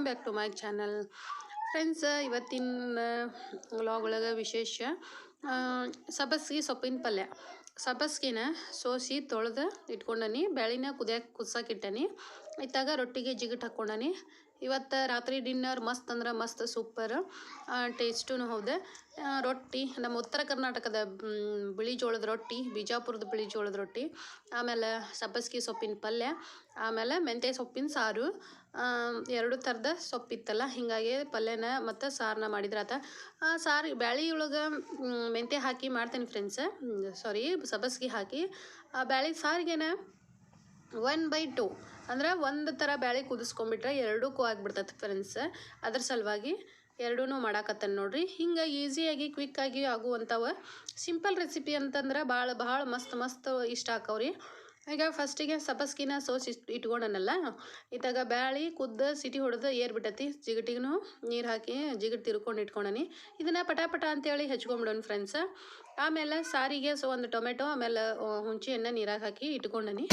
Welcome back to my channel friends ಇವತ್ತಿನ vlog ಒಳಗೆ ವಿಶೇಷ ಸಬ್ಬಸ್ಗೆ ಸೊಪ್ಪಿನ ಪಲ್ಯ. ಸಬ್ಬಸ್ಗಿನ ಸೋಸಿ ತೊಳೆದು ಇಟ್ಕೊಂಡನಿ, ಬ್ಯಾಳಿನ ಕುದಿಯಕ್ಕೆ ಕುದ್ಸಕ್ಕಿಟ್ಟನಿ ಇತ್ತಾಗ ರೊಟ್ಟಿಗೆ ಜಿಗಿಟ್ ಹಾಕ್ಕೊಂಡನಿ ಇವತ್ತು ರಾತ್ರಿ ಡಿನ್ನರ್ ಮಸ್ತ್ ಅಂದ್ರೆ ಮಸ್ತ್ ಸೂಪರ್ ಟೇಸ್ಟೂ ಹೌದೆ. ರೊಟ್ಟಿ, ನಮ್ಮ ಉತ್ತರ ಕರ್ನಾಟಕದ ಬಿಳಿ ಜೋಳದ ರೊಟ್ಟಿ, ಬಿಜಾಪುರದ ಬಿಳಿ ಜೋಳದ ರೊಟ್ಟಿ, ಆಮೇಲೆ ಸಬ್ಬಸ್ಗೆ ಸೊಪ್ಪಿನ ಪಲ್ಯ, ಆಮೇಲೆ ಮೆಂತ್ಯ ಸೊಪ್ಪಿನ ಸಾರು ಎರಡು ಥರದ ಸೊಪ್ಪಿತ್ತಲ್ಲ, ಹೀಗಾಗಿ ಪಲ್ಯನ ಮತ್ತು ಸಾರನ್ನ ಮಾಡಿದ್ರಾತ ಸಾರು ಬ್ಯಾಳಿ ಒಳಗೆ ಮೆಂತ್ಯ ಹಾಕಿ ಮಾಡ್ತೇನೆ ಫ್ರೆಂಡ್ಸ್ ಸಾರಿ ಸಬ್ಬಸ್ಗಿ ಹಾಕಿ ಬ್ಯಾಳಿ ಸಾರಿಗೆನ ಒನ್ ಬೈ ಟು ಅಂದ್ರೆ ಒಂದು ಥರ ಬ್ಯಾಳಿ ಕುದಿಸ್ಕೊಂಡ್ಬಿಟ್ರೆ ಎರಡಕ್ಕೂ ಆಗ್ಬಿಡ್ತೈತೆ ಫ್ರೆಂಡ್ಸ್ ಅದ್ರ ಸಲುವಾಗಿ ಎರಡೂ ಮಾಡಾಕತ್ತೇನೆ ನೋಡ್ರಿ. ಹಿಂಗೆ ಈಸಿಯಾಗಿ ಕ್ವಿಕ್ಕಾಗಿ ಆಗುವಂಥವು ಸಿಂಪಲ್ ರೆಸಿಪಿ ಅಂತಂದ್ರೆ ಭಾಳ ಭಾಳ ಮಸ್ತ್ ಮಸ್ತ್ ಇಷ್ಟ ಆಕವ್ರಿ. ಈಗ ಫಸ್ಟಿಗೆ ಸಬ್ಬಸ್ಗಿನ ಸೋಸಿ ಇಟ್, ಇಟ್ಕೊಂಡನಲ್ಲ ಇತ್ತಾಗ ಬ್ಯಾಳಿ, ಕುದ್ದು, ಸಿಟಿ ಹೊಡೆದು ಏರ್ ಬಿಟ್ಟತಿ. ಜಿಗಟಿಗೂ ನೀರು ಹಾಕಿ ಜಿಗಟ್ ತಿರ್ಕೊಂಡು ಇಟ್ಕೊಂಡನಿ. ಇದನ್ನು ಪಟಾಪಟ ಪಟ ಅಂತೇಳಿ ಹೆಚ್ಕೊಂಬಿಡೋಣ ಫ್ರೆಂಡ್ಸ್. ಆಮೇಲೆ ಸಾರಿಗೆ, ಸೊ ಒಂದು ಟೊಮೆಟೊ, ಆಮೇಲೆ ಹುಂಚಿಯನ್ನು ನೀರಾಗ ಹಾಕಿ ಇಟ್ಕೊಂಡನಿ.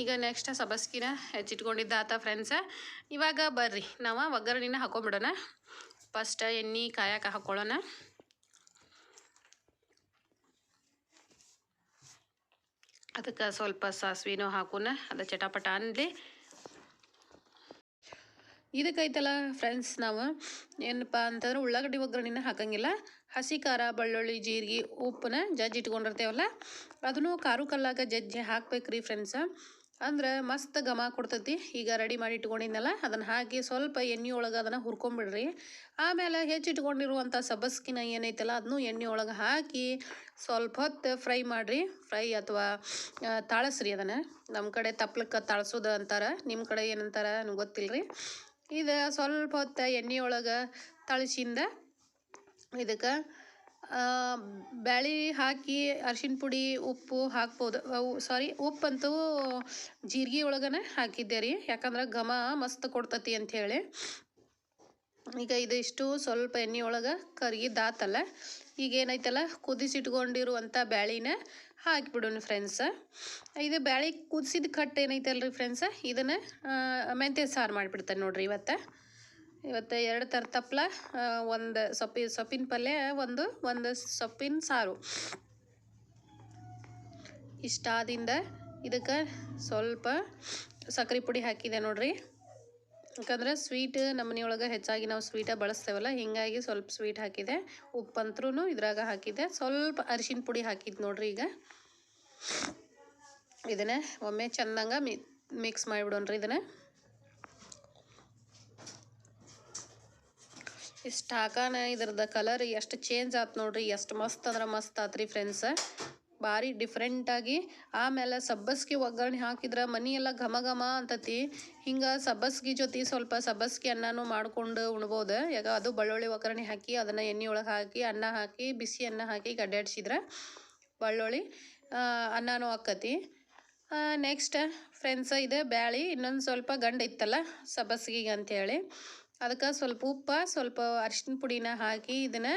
ಈಗ ನೆಕ್ಸ್ಟ್ ಸಬಸ್ಕಿನ ಹೆಚ್ಚಿಟ್ಕೊಂಡಿದ್ದಾತ ಫ್ರೆಂಡ್ಸ ಇವಾಗ ಬರ್ರಿ, ನಾವು ಒಗ್ಗರಣೆನ ಹಾಕೊಂಬಿಡೋಣ. ಫಸ್ಟ್ ಎಣ್ಣೆ ಕಾಯಕ್ಕೆ ಹಾಕ್ಕೊಳ್ಳೋಣ ಅದಕ್ಕೆ ಸ್ವಲ್ಪ ಸಾಸಿವೆನೂ ಹಾಕೋಣ, ಅದು ಚಟಾಪಟ ಅನ್ನಲಿ ಇದಕ್ಕೈತಲ್ಲ ಫ್ರೆಂಡ್ಸ್ ನಾವು ಏನಪ್ಪ ಅಂತಂದ್ರೆ ಉಳ್ಳಾಗಡ್ಡಿ ಒಗ್ಗರಣೆನ ಹಾಕಂಗಿಲ್ಲ. ಹಸಿ ಖಾರ ಬೆಳ್ಳುಳ್ಳಿ, ಜೀರಿಗೆ ಉಪ್ಪನ್ನ ಜಜ್ಜಿ ಇಟ್ಕೊಂಡಿರ್ತೇವಲ್ಲ? ಅದನ್ನು ಖಾರು ಕಲ್ಲಾಗ ಜಜ್ಜಿ ಹಾಕ್ಬೇಕ್ರಿ ಫ್ರೆಂಡ್ಸ ಅಂದ್ರೆ ಮಸ್ತ್ ಘಮ ಕೊಡ್ತೈತಿ. ಈಗ ರೆಡಿ ಮಾಡಿ ಇಟ್ಕೊಂಡಿದ್ನಲ್ಲ, ಅದನ್ನು ಹಾಕಿ ಸ್ವಲ್ಪ ಎಣ್ಣೆ ಒಳಗೆ ಅದನ್ನು ಹುರ್ಕೊಂಬಿಡ್ರಿ. ಆಮೇಲೆ ಹೆಚ್ಚಿಟ್ಕೊಂಡಿರುವಂಥ ಸಬ್ಬಸ್ಕಿನ ಏನೈತಲ್ಲ ಅದನ್ನು ಎಣ್ಣೆ ಒಳಗೆ ಹಾಕಿ ಸ್ವಲ್ಪ ಹೊತ್ತು ಫ್ರೈ ಮಾಡಿರಿ. ಫ್ರೈ ಅಥವಾ ತಾಳಸ್ರಿ ಅದನ್ನು. ನಮ್ಮ ಕಡೆ ತಪ್ಲಕ್ಕೆ ತಾಳ್ಸೋದು ಅಂತಾರೆ. ನಿಮ್ಮ ಕಡೆ ಏನಂತಾರೆ ನನಗೆ ಗೊತ್ತಿಲ್ಲ ರೀ ಇದು ಸ್ವಲ್ಪ ಹೊತ್ತು ಎಣ್ಣೆ ಒಳಗೆ ತಳಸಿಂದ ಇದಕ್ಕೆ ಬ್ಯಾಳಿ ಹಾಕಿ ಅರ್ಶಿಣ ಪುಡಿ, ಉಪ್ಪು ಹಾಕ್ಬೋದು. ಅವು ಸಾರಿ ಉಪ್ಪಂತೂ ಜೀರಿಗೆ ಒಳಗನೆ ಹಾಕಿದ್ದೆ ರೀ. ಯಾಕಂದ್ರೆ ಘಮ ಮಸ್ತ್ ಕೊಡ್ತತಿ ಅಂಥೇಳಿ. ಈಗ ಇದಿಷ್ಟು ಸ್ವಲ್ಪ ಎಣ್ಣೆ ಒಳಗೆ ಕರ್ಗಿದ್ದಾತಲ್ಲ ಈಗ ಏನೈತಲ್ಲ ಕುದಿಸಿಟ್ಕೊಂಡಿರುವಂಥ ಬ್ಯಾಳಿನ ಹಾಕಿಬಿಡೋಣ ಫ್ರೆಂಡ್ಸ ಇದು ಬ್ಯಾಳಿ ಕುದಿಸಿದ ಏನೈತಲ್ಲ ರೀ ಫ್ರೆಂಡ್ಸ ಇದನ್ನು ಮೆಂತ್ಯ ಸಾರು ಮಾಡಿಬಿಡ್ತೇನೆ ನೋಡಿರಿ ಇವತ್ತು. ಇವತ್ತು ಎರಡು ಥರ ತಪ್ಪಲ ಒಂದು ಸೊಪ್ಪಿ, ಸೊಪ್ಪಿನ ಪಲ್ಯ, ಒಂದು ಒಂದು ಸೊಪ್ಪಿನ ಸಾರು. ಇಷ್ಟಾದಿಂದ ಇದಕ್ಕೆ ಸ್ವಲ್ಪ ಸಕ್ಕರೆ ಪುಡಿ ಹಾಕಿದೆ ನೋಡ್ರಿ. ಯಾಕಂದ್ರೆ ಸ್ವೀಟ್ ನಮ್ಮ ಮನೆಯೊಳಗೆ ಹೆಚ್ಚಾಗಿ ನಾವು ಸ್ವೀಟ ಬಳಸ್ತೇವಲ್ಲ, ಹೀಗಾಗಿ ಸ್ವಲ್ಪ ಸ್ವೀಟ್ ಹಾಕಿದೆ. ಉಪ್ಪಂತ್ರೂ ಇದ್ರಾಗ ಹಾಕಿದೆ. ಸ್ವಲ್ಪ ಅರಿಶಿನ ಪುಡಿ ಹಾಕಿದ್ದು ನೋಡ್ರಿ ಈಗ. ಇದನ್ನ ಒಮ್ಮೆ ಚಂದಂಗ ಮಿಕ್ಸ್ ಮಾಡಿಬಿಡೋಣ್ರಿ ಇದನ್ನು. ಇಷ್ಟು ಹಾಕಾನ ಇದ್ರದ ಕಲರ್ ಎಷ್ಟು ಚೇಂಜ್ ಆತು ನೋಡ್ರಿ, ಎಷ್ಟು ಮಸ್ತ್ ಅಂದ್ರೆ ಮಸ್ತ್ ಆತ್ರಿ ಫ್ರೆಂಡ್ಸ್ ಭಾರಿ ಡಿಫ್ರೆಂಟಾಗಿ ಆಮೇಲೆ ಸಬ್ಬಸ್ಗಿ ಒಗ್ಗರಣೆ ಹಾಕಿದ್ರೆ ಮನಿ ಎಲ್ಲ ಘಮ ಘಮ ಅಂತತಿ. ಹಿಂಗೆ ಸಬ್ಬಸ್ಗಿ ಜೊತೆ ಸ್ವಲ್ಪ ಸಬ್ಬಸ್ಗಿ ಅನ್ನನೂ ಮಾಡ್ಕೊಂಡು ಉಣ್ಬೋದು. ಯಾಕ ಅದು ಬೆಳ್ಳುಳ್ಳಿ ಒಗ್ಗರಣೆ ಹಾಕಿ ಅದನ್ನು ಎಣ್ಣೆ ಒಳಗೆ ಹಾಕಿ, ಅನ್ನ ಹಾಕಿ, ಬಿಸಿ ಅನ್ನ ಹಾಕಿ ಗಡ್ಡಾಡ್ಸಿದ್ರೆ ಬೆಳ್ಳುಳ್ಳಿ ಅನ್ನಾನು ಆಕ್ಕತಿ. ನೆಕ್ಸ್ಟ್ ಫ್ರೆಂಡ್ಸ್ ಇದೆ ಬ್ಯಾಳಿ. ಇನ್ನೊಂದು ಸ್ವಲ್ಪ ಗಂಡ ಇತ್ತಲ್ಲ ಸಬ್ಬಸ್ಗಿಗೆ ಅಂತೇಳಿ ಅದಕ್ಕೆ ಸ್ವಲ್ಪ ಉಪ್ಪು, ಸ್ವಲ್ಪ ಅರಿಶಿನ ಪುಡಿನ ಹಾಕಿ ಇದನ್ನು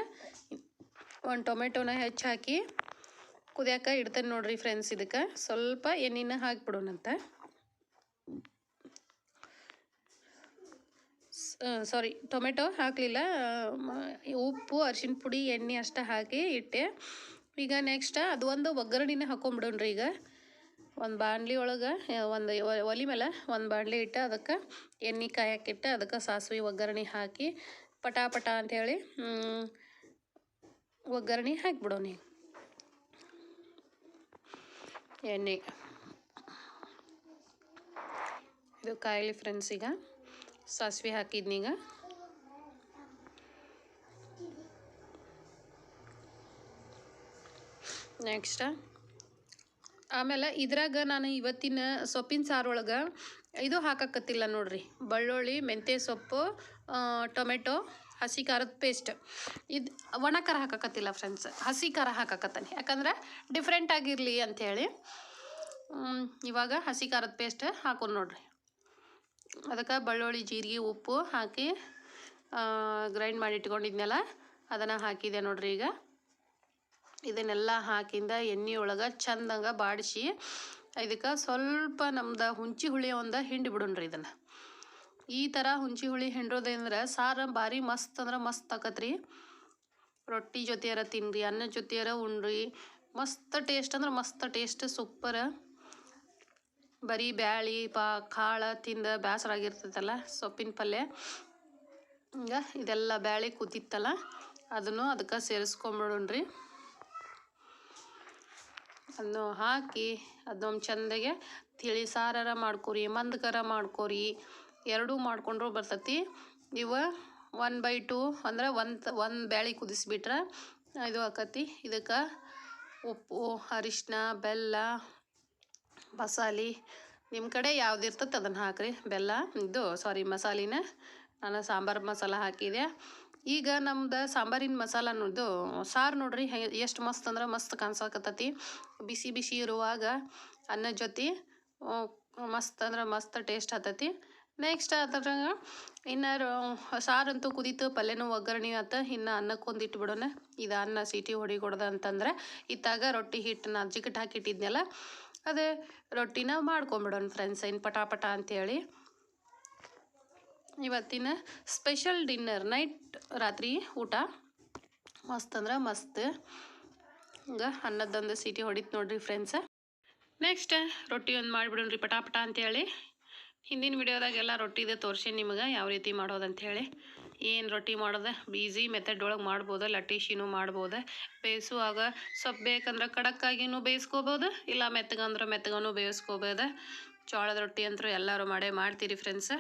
ಒಂದು ಟೊಮೆಟೊನ ಹೆಚ್ಚು ಹಾಕಿ ಕುದಿಯಾಕ ಇಡ್ತೇನೆ ನೋಡ್ರಿ ಫ್ರೆಂಡ್ಸ್ ಇದಕ್ಕೆ. ಸ್ವಲ್ಪ ಎಣ್ಣೆನ ಹಾಕಿಬಿಡೋಣಂತ ಸಾರಿ ಟೊಮೆಟೊ ಹಾಕಲಿಲ್ಲ. ಉಪ್ಪು ಅರಿಶಿನ ಪುಡಿ, ಎಣ್ಣೆ ಅಷ್ಟೇ ಹಾಕಿ ಇಟ್ಟೆ. ಈಗ ನೆಕ್ಸ್ಟ್ ಅದು ಒಂದು ಒಗ್ಗರಣೆನ ಹಾಕೊಂಬಿಡೋಣ್ರಿ ಈಗ. ಒಂದು ಬಾಣಲಿ ಒಳಗೆ ಒಂದು ಒಲೆ ಮೇಲೆ ಒಂದು ಬಾಣಲಿ ಇಟ್ಟು ಅದಕ್ಕೆ ಎಣ್ಣೆ ಕಾಯಕ್ಕಿಟ್ಟು ಅದಕ್ಕೆ ಸಾಸಿವೆ ಒಗ್ಗರಣೆ ಹಾಕಿ ಪಟ ಪಟ ಅಂಥೇಳಿ ಒಗ್ಗರಣೆ ಹಾಕಿಬಿಡೋಣ ನೀ ಎಣ್ಣೆ. ಇದು ಕಾಯಿಲಿ ಫ್ರೆಂಡ್ಸ್ ಈಗ. ಸಾಸಿವೆ ಹಾಕಿದ್ನೀಗ. ನೆಕ್ಸ್ಟ್ ಆಮೇಲೆ ಇದ್ರಾಗ ನಾನು ಇವತ್ತಿನ ಸೊಪ್ಪಿನ ಸಾರೊಳಗೆ ಇದು ಹಾಕಕತ್ತಿಲ್ಲ ನೋಡ್ರಿ. ಬೆಳ್ಳುಳ್ಳಿ, ಮೆಂತ್ಯ ಸೊಪ್ಪು ಟೊಮೆಟೊ, ಹಸಿ ಖಾರದ ಪೇಸ್ಟ್. ಇದು ಒಣ ಖಾರ ಹಾಕಕತ್ತಿಲ್ಲ ಫ್ರೆಂಡ್ಸ್ ಹಸಿ ಖಾರ ಹಾಕಕತ್ತಾನೆ. ಯಾಕಂದ್ರೆ ಡಿಫ್ರೆಂಟ್ ಆಗಿರಲಿ ಅಂಥೇಳಿ ಇವಾಗ ಹಸಿ ಖಾರದ ಪೇಸ್ಟ್ ಹಾಕೊಂಡು ನೋಡ್ರಿ. ಅದಕ್ಕೆ ಬೆಳ್ಳುಳ್ಳಿ, ಜೀರಿಗೆ, ಉಪ್ಪು ಹಾಕಿ ಗ್ರೈಂಡ್ ಮಾಡಿ ಇಟ್ಕೊಂಡಿದ್ನಲ್ಲ, ಅದನ್ನು ಹಾಕಿದೆ ನೋಡ್ರಿ ಈಗ. ಇದನ್ನೆಲ್ಲ ಹಾಕಿಂದ ಎಣ್ಣೆ ಒಳಗೆ ಚಂದಂಗೆ ಬಾಡಿಸಿ, ಇದಕ್ಕೆ ಸ್ವಲ್ಪ ನಮ್ದು ಹುಂಚಿ ಹುಳಿ ಒಂದು ಹಿಂಡಿ ಬಿಡೋಣ್ರಿ ಇದನ್ನು. ಈ ಥರ ಹುಂಚಿ ಹುಳಿ ಹಿಂಡೋದಂದ್ರೆ ಸಾರು ಭಾರಿ ಮಸ್ತ್ ಅಂದ್ರೆ ಮಸ್ತ್ ಆಕತ್ರಿ. ರೊಟ್ಟಿ ಜೊತೆಯಾರ ತಿನ್ರಿ, ಅನ್ನ ಜೊತೆಯಾರ ಉಣ್ರಿ, ಮಸ್ತ್ ಟೇಸ್ಟ್ ಅಂದ್ರೆ ಮಸ್ತ್ ಟೇಸ್ಟ್ ಸೂಪರ್ ಬರೀ ಬ್ಯಾಳಿ, ಪಾ, ಕಾಳು ತಿಂದ ಬೇಸರ ಆಗಿರ್ತೈತಲ್ಲ ಸೊಪ್ಪಿನ ಪಲ್ಯ. ಹಿಂಗೆ ಇದೆಲ್ಲ ಬ್ಯಾಳಿ ಕೂತಿತ್ತಲ್ಲ, ಅದನ್ನು ಅದಕ್ಕೆ ಸೇರಿಸ್ಕೊಂಬಿಡೋಣ್ರಿ ಅದನ್ನು ಹಾಕಿ ಅದೊಂದು ಚಂದಗೆ ತಿಳಿ ಸಾರಾರ ಮಾಡ್ಕೊರಿ ಮಂದಕರ ಮಾಡ್ಕೊರಿ. ಎರಡೂ ಮಾಡಿಕೊಂಡ್ರೂ ಬರ್ತೈತಿ. ಇವ ಒನ್ ಬೈ ಟು ಅಂದ್ರೆ ಒಂದು ಒಂದು ಬ್ಯಾಳಿ ಕುದಿಸ್ಬಿಟ್ರೆ ಇದು ಆಕತಿ. ಇದಕ್ಕೆ ಉಪ್ಪು ಅರಿಶಿನ ಬೆಲ್ಲ, ಮಸಾಲೆ. ನಿಮ್ಮ ಕಡೆ ಯಾವ್ದು ಇರ್ತದೆ ಅದನ್ನು ಹಾಕ್ರಿ. ಬೆಲ್ಲ, ಇದು ಸಾರಿ ಮಸಾಲಿನ. ನಾನು ಸಾಂಬಾರು ಮಸಾಲ ಹಾಕಿದೆ. ಈಗ ನಮ್ದು ಸಾಂಬಾರಿನ ಮಸಾಲ ಅನ್ನೋದು ಸಾರು ನೋಡ್ರಿ ಎಷ್ಟು ಮಸ್ತ್ ಅಂದ್ರೆ ಮಸ್ತ್ ಕಾಣಿಸಕತ್ತೈತಿ. ಬಿಸಿ ಬಿಸಿ ಇರುವಾಗ ಅನ್ನ ಜೊತೆ ಮಸ್ತ್ ಅಂದ್ರೆ ಮಸ್ತ್ ಟೇಸ್ಟ್ ಆತತಿ. ನೆಕ್ಸ್ಟ್ ಅದ್ರಾಗ ಇನ್ನಾರು ಸಾರಂತೂ ಕುದೀತು, ಪಲ್ಯನೂ ಒಗ್ಗರಣೆ ಆತ. ಇನ್ನು ಅನ್ನಕ್ಕೊಂದು ಇಟ್ಬಿಡೋಣ ಇದು ಅನ್ನ ಸೀಟಿ ಹೊಡಿಕೊಡ್ದ ಅಂತಂದ್ರೆ, ಇತ್ತಾಗ ರೊಟ್ಟಿ ಹಿಟ್ಟನ್ನ ಜಿಗಿಟ್ ಹಾಕಿಟ್ಟಿದ್ನಲ್ಲ ಅದೇ ರೊಟ್ಟಿನ ಮಾಡ್ಕೊಂಬಿಡೋಣ ಫ್ರೆಂಡ್ಸ್ ಇನ್ನು ಪಟಾಪಟ ಪಟ ಅಂತೇಳಿ. ಇವತ್ತಿನ ಸ್ಪೆಷಲ್ ಡಿನ್ನರ್ ನೈಟ್ ರಾತ್ರಿ ಊಟ. ಮಸ್ತ್ ಅಂದ್ರೆ ಮಸ್ತ್. ಹಂಗ ಅನ್ನದೊಂದು ಸೀಟಿ ಹೊಡಿತು ನೋಡ್ರಿ ಫ್ರೆಂಡ್ಸ ನೆಕ್ಸ್ಟ್ ರೊಟ್ಟಿ ಒಂದು ಮಾಡಿಬಿಡೋಣ್ರಿ ಪಟಾಪಟ ಪಟ ಅಂತೇಳಿ. ಹಿಂದಿನ ವಿಡಿಯೋದಾಗೆಲ್ಲ ರೊಟ್ಟಿದೆ ತೋರಿಸಿ ನಿಮಗೆ ಯಾವ ರೀತಿ ಮಾಡೋದು ಅಂಥೇಳಿ ಏನು ರೊಟ್ಟಿ ಮಾಡೋದು? ಬೀಸಿ ಮೆಥಡ್ ಒಳಗೆ ಮಾಡ್ಬೋದು ಲಟ್ಟೀಶಿನೂ ಮಾಡ್ಬೋದು? ಬೇಯಿಸುವಾಗ ಸ್ವಲ್ಪ ಬೇಕಂದ್ರೆ ಕಡಕ್ಕಾಗಿನೂ ಬೇಯಿಸ್ಕೋಬೋದು, ಇಲ್ಲ ಮೆತ್ತಗಂದ್ರೆ ಮೆತ್ತಗನೂ ಬೇಯಿಸ್ಕೋಬೋದು? ಜೋಳದ ರೊಟ್ಟಿ ಅಂತೂ ಎಲ್ಲರೂ ಮಾಡೇ ಮಾಡ್ತೀರಿ ಫ್ರೆಂಡ್ಸ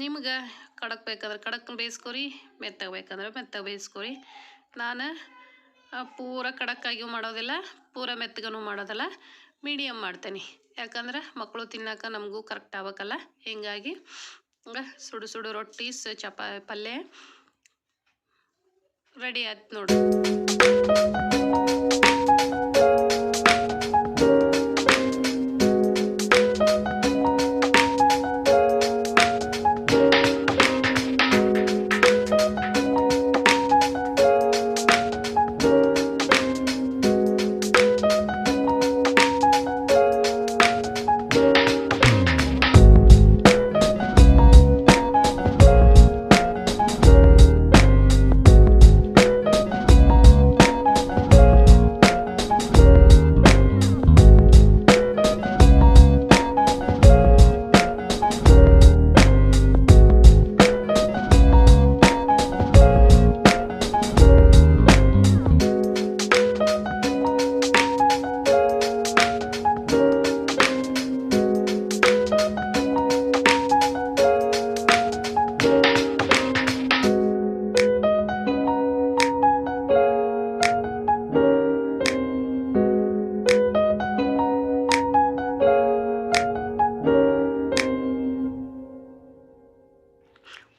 ನಿಮ್ಗೆ ಕಡಕ್ ಬೇಕಂದ್ರೆ ಕಡಕ್ ಬೇಯಿಸ್ಕೊರಿ, ಮೆತ್ತಗೆ ಬೇಕಂದ್ರೆ ಮೆತ್ತಗೆ ಬೇಯಿಸ್ಕೊರಿ. ನಾನು ಪೂರ ಕಡಕ್ಕಾಗಿಯೂ ಮಾಡೋದಿಲ್ಲ, ಪೂರ ಮೆತ್ತಗನೂ ಮಾಡೋದಿಲ್ಲ ಮೀಡಿಯಮ್ ಮಾಡ್ತೇನೆ. ಯಾಕಂದ್ರೆ ಮಕ್ಕಳು ತಿನ್ನೋಕೆ ನಮಗೂ ಕರೆಕ್ಟ್ ಆಗಬೇಕಲ್ಲ, ಹಿಂಗಾಗಿ ಹಂಗೆ ಸುಡು ಸುಡು ರೊಟ್ಟಿ, ಸ, ಚಪಾ, ಪಲ್ಯ ರೆಡಿ ಆಯ್ತು ನೋಡ್ರಿ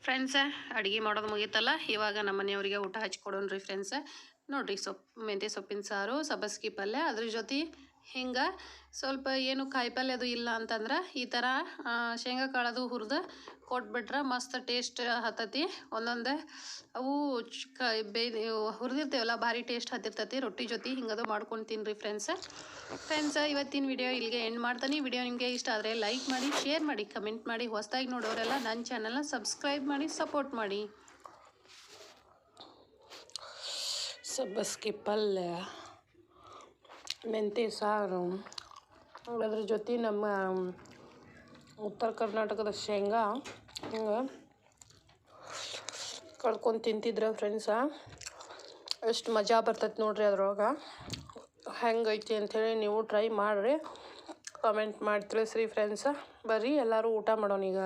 ಫ್ರೆಂಡ್ಸ ಅಡುಗೆ ಮಾಡೋದು ಮುಗೀತಲ್ಲ, ಇವಾಗ ನಮ್ಮ ಮನೆಯವರಿಗೆ ಊಟ ಹಚ್ಕೊಡೋಣ್ರಿ ಫ್ರೆಂಡ್ಸ ನೋಡ್ರಿ ಸೊಪ್ಪು ಮೆಂತೆ ಸೊಪ್ಪಿನ ಸಾರು, ಸಬ್ಬಸ್ಗಿ ಪಲ್ಯ, ಅದ್ರ ಜೊತೆ ಹಿಂಗೆ? ಸ್ವಲ್ಪ ಏನು ಕಾಯಿಪಲ್ಯ ಅದು ಇಲ್ಲ ಅಂತಂದ್ರೆ ಈ ಥರ ಶೇಂಗಾ ಕಾಳದು ಹುರಿದು ಕೊಟ್ಬಿಟ್ರೆ ಮಸ್ತ್ ಟೇಸ್ಟ್ ಹತ್ತತಿ. ಒಂದೊಂದು ಅವು ಚ್- ಕ ಬೇ ಹುರಿದಿರ್ತೇವಲ್ಲ ಭಾರಿ ಟೇಸ್ಟ್ ಹತ್ತಿರ್ತತಿ. ರೊಟ್ಟಿ ಜೊತೆ ಹಿಂಗದು ಮಾಡ್ಕೊಂಡು ತಿನ್ನಿರಿ ಫ್ರೆಂಡ್ಸ್ ಫ್ರೆಂಡ್ಸ್ ಇವತ್ತಿನ ವಿಡಿಯೋ ಇಲ್ಲಿಗೆ ಎಂಡ್ ಮಾಡ್ತಾನೆ. ವಿಡಿಯೋ ನಿಮಗೆ ಇಷ್ಟ ಆದರೆ ಲೈಕ್ ಮಾಡಿ ಶೇರ್ ಮಾಡಿ ಕಮೆಂಟ್ ಮಾಡಿ. ಹೊಸದಾಗಿ ನೋಡೋರೆಲ್ಲ ನನ್ನ ಚಾನಲ್ನ ಸಬ್ಸ್ಕ್ರೈಬ್ ಮಾಡಿ ಸಪೋರ್ಟ್ ಮಾಡಿ. ಸಬ್ಬಸ್ಗೆ ಪಲ್ಯ. ಮೆಂತ್ಯ ಸಾರು ಅದ್ರ ಜೊತೆ ನಮ್ಮ ಉತ್ತರ ಕರ್ನಾಟಕದ ಶೇಂಗಾ, ಹಿಂಗೆ ಕಳ್ಕೊಂಡು ತಿಂತಿದ್ರೆ ಫ್ರೆಂಡ್ಸ ಎಷ್ಟು ಮಜಾ ಬರ್ತೈತೆ ನೋಡ್ರಿ ಅದ್ರೊಳಗೆ. ಹೆಂಗೈತಿ ಅಂಥೇಳಿ ನೀವು ಟ್ರೈ ಮಾಡಿರಿ. ಕಮೆಂಟ್ ಮಾಡಿ ತಿಳಿಸ್ರಿ ಫ್ರೆಂಡ್ಸ ಬರ್ರಿ, ಎಲ್ಲರೂ ಊಟ ಮಾಡೋಣ ಈಗ